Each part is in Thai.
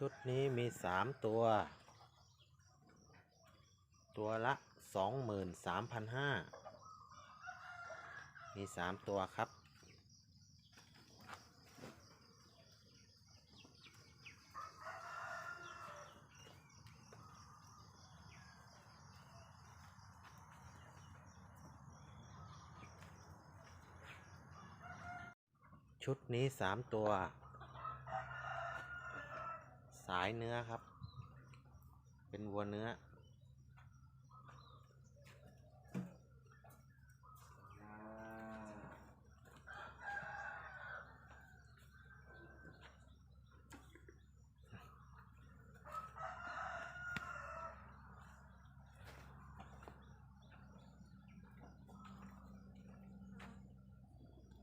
ชุดนี้มีสามตัว ตัวละสองหมื่นสามพันห้ามีสามตัวครับชุดนี้สามตัว สายเนื้อครับ เป็นวัวเนื้อ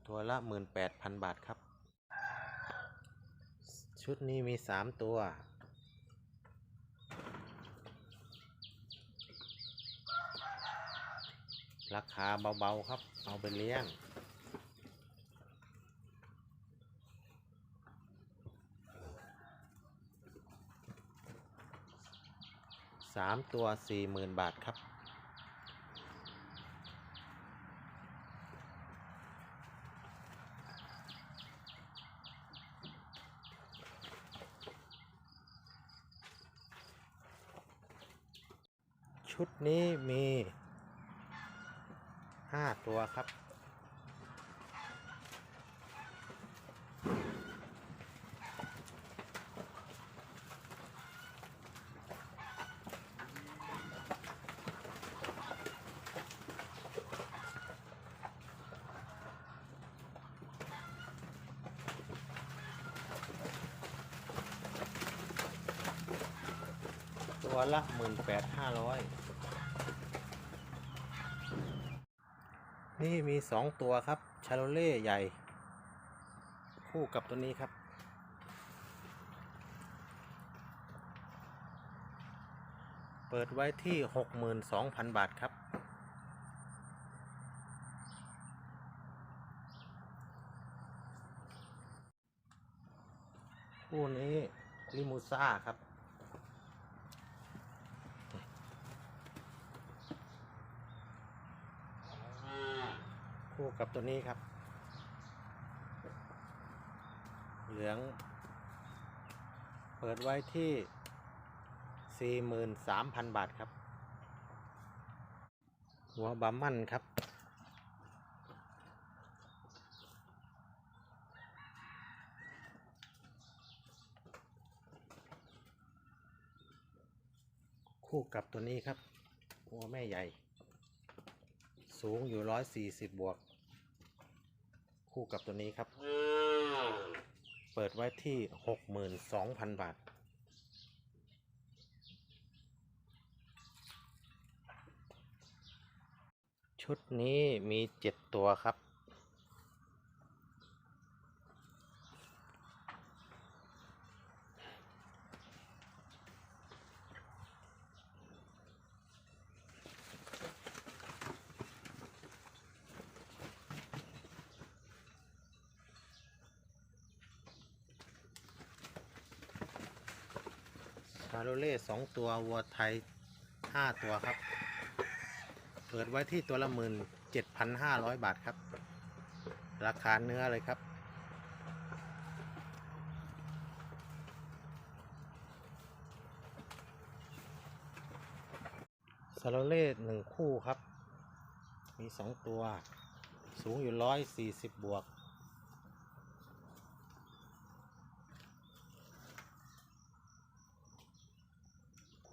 ตัวละหมื่นแปดพันบาทครับ ชุดนี้มีสามตัว ราคาเบาๆครับ เอาไปเลี้ยง สามตัวสี่หมื่นบาทครับ ชุดนี้มีห้าตัวครับ ตัวละหมื่นแปดห้าร้อย นี่มีสองตัวครับ ชาโลเล่ใหญ่ คู่กับตัวนี้ครับ เปิดไว้ที่หกหมื่นสองพันบาทครับ คู่นี้ลิมูซ่าครับ คู่กับตัวนี้ครับ เหลือง เปิดไว้ที่ 43,000 บาทครับ หัวบัมมันครับ คู่กับตัวนี้ครับ หัวแม่ใหญ่สูงอยู่ร้อยสี่สิบบวก คู่กับตัวนี้ครับ เปิดไว้ที่หกหมื่นสองพันบาท ชุดนี้มีเจ็ดตัวครับาโลเล่สองตัววัวไทยห้าตัวครับ เปิดไว้ที่ตัวละหมื่นเจ็ดพันห้าร้อยบาทครับ ราคาเนื้อเลยครับชาโลเล่หนึ่งคู่ครับ มีสองตัว สูงอยู่ร้อยสี่สิบบวก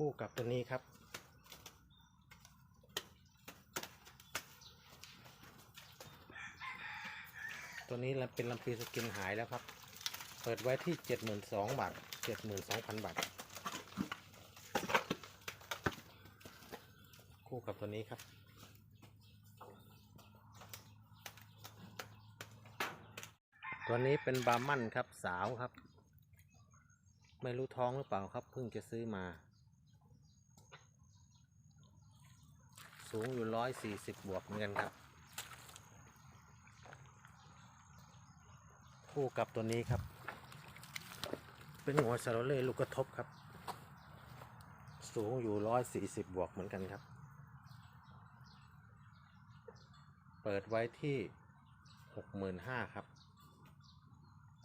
คู่กับตัวนี้ครับ ตัวนี้เป็นลำปีสกินหายแล้วครับ เปิดไว้ที่ 72,000 บาท 72,000 บาท คู่กับตัวนี้ครับตัวนี้เป็นบาร์มันครับสาวครับ ไม่รู้ท้องหรือเปล่าครับ เพิ่งจะซื้อมา สูงอยู่ร้อยสี่สิบบวกเหมือนกันครับ คู่กับตัวนี้ครับ เป็นหัวซาโรเล่ลูกกระทบครับ สูงอยู่ร้อยสี่สิบบวกเหมือนกันครับ เปิดไว้ที่หกหมื่นห้าครับ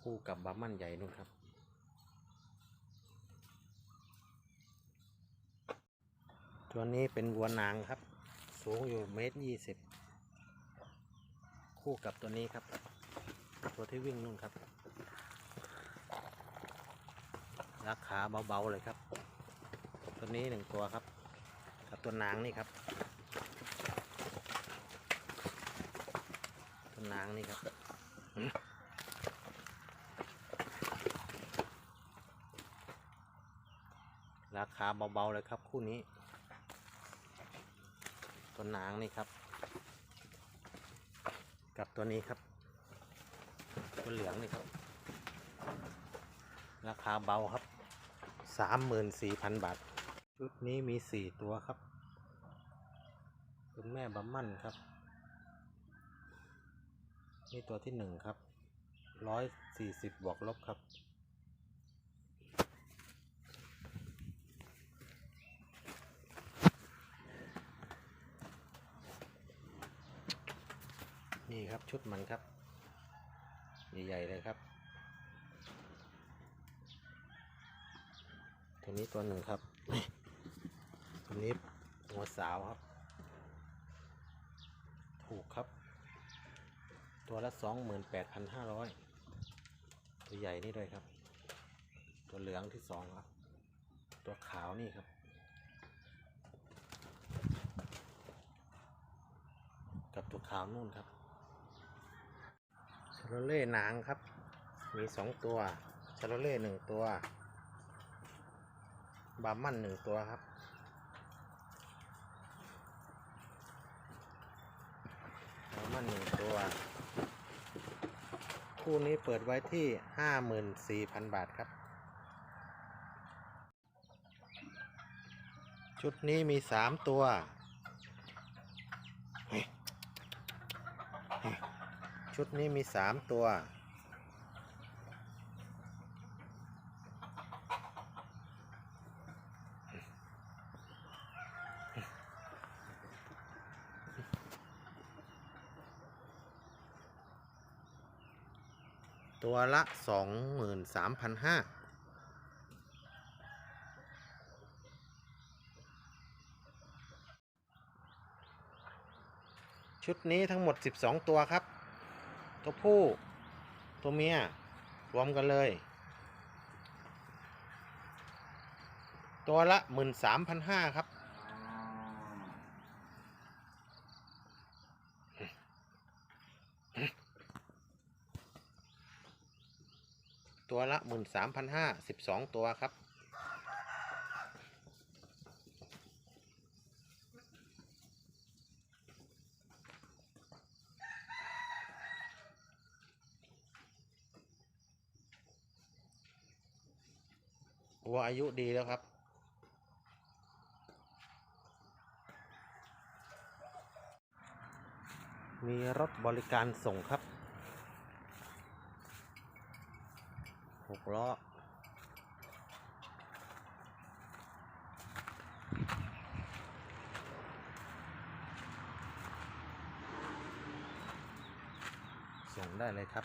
คู่กับบามันใหญ่นู่นครับตัวนี้เป็นวัวนางครับ สูงอยู่เมตรยี่สิบคู่กับตัวนี้ครับ ตัวที่วิ่งนู่นครับ ราคาเบาๆเลยครับ ตัวนี้หนึ่งตัวครับ กับตัวนางนี่ครับ ตัวนางนี่ครับราคาเบาๆเลยครับคู่นี้ ตัวนางนี่ครับ กับตัวนี้ครับ ตัวเหลืองนี่ครับ ราคาเบาครับสามหมื่นสี่พันบาท ชุดนี้มีสี่ตัวครับเป็นแม่บัมมั่นครับ นี่ตัวที่หนึ่งครับร้อยสี่สิบบวกลบครับ นี่ครับ ชุดมันครับ ใหญ่ๆเลยครับตัวนี้ตัวหนึ่งครับตัวนี้หัวสาวครับ ถูกครับ ตัวละสองหมื่นแปดพันห้าร้อยตัวใหญ่นี่ด้วยครับ ตัวเหลืองที่สองครับ ตัวขาวนี่ครับกับตัวขาวนู่นครับ โลเล่หนางครับ มีสองตัวชาโลเล่หนึ่งตัว บาร์มันหนึ่งตัวครับ บาร์มันหนึ่งตัว คู่นี้เปิดไว้ที่ห้าหมื่นสี่พันบาทครับ ชุดนี้มีสามตัวเฮ้ยเฮ้ย ชุดนี้มีสามตัว ตัวละสองหมื่นสามพันห้าชุดนี้ทั้งหมด 12 ตัวครับ ตัวผู้ ตัวเมีย รวมกันเลย ตัวละ13,500ครับ ตัวละ13,500 12ตัวครับ วัวอายุดีแล้วครับ มีรถบริการส่งครับหกล้อส่งได้เลยครับ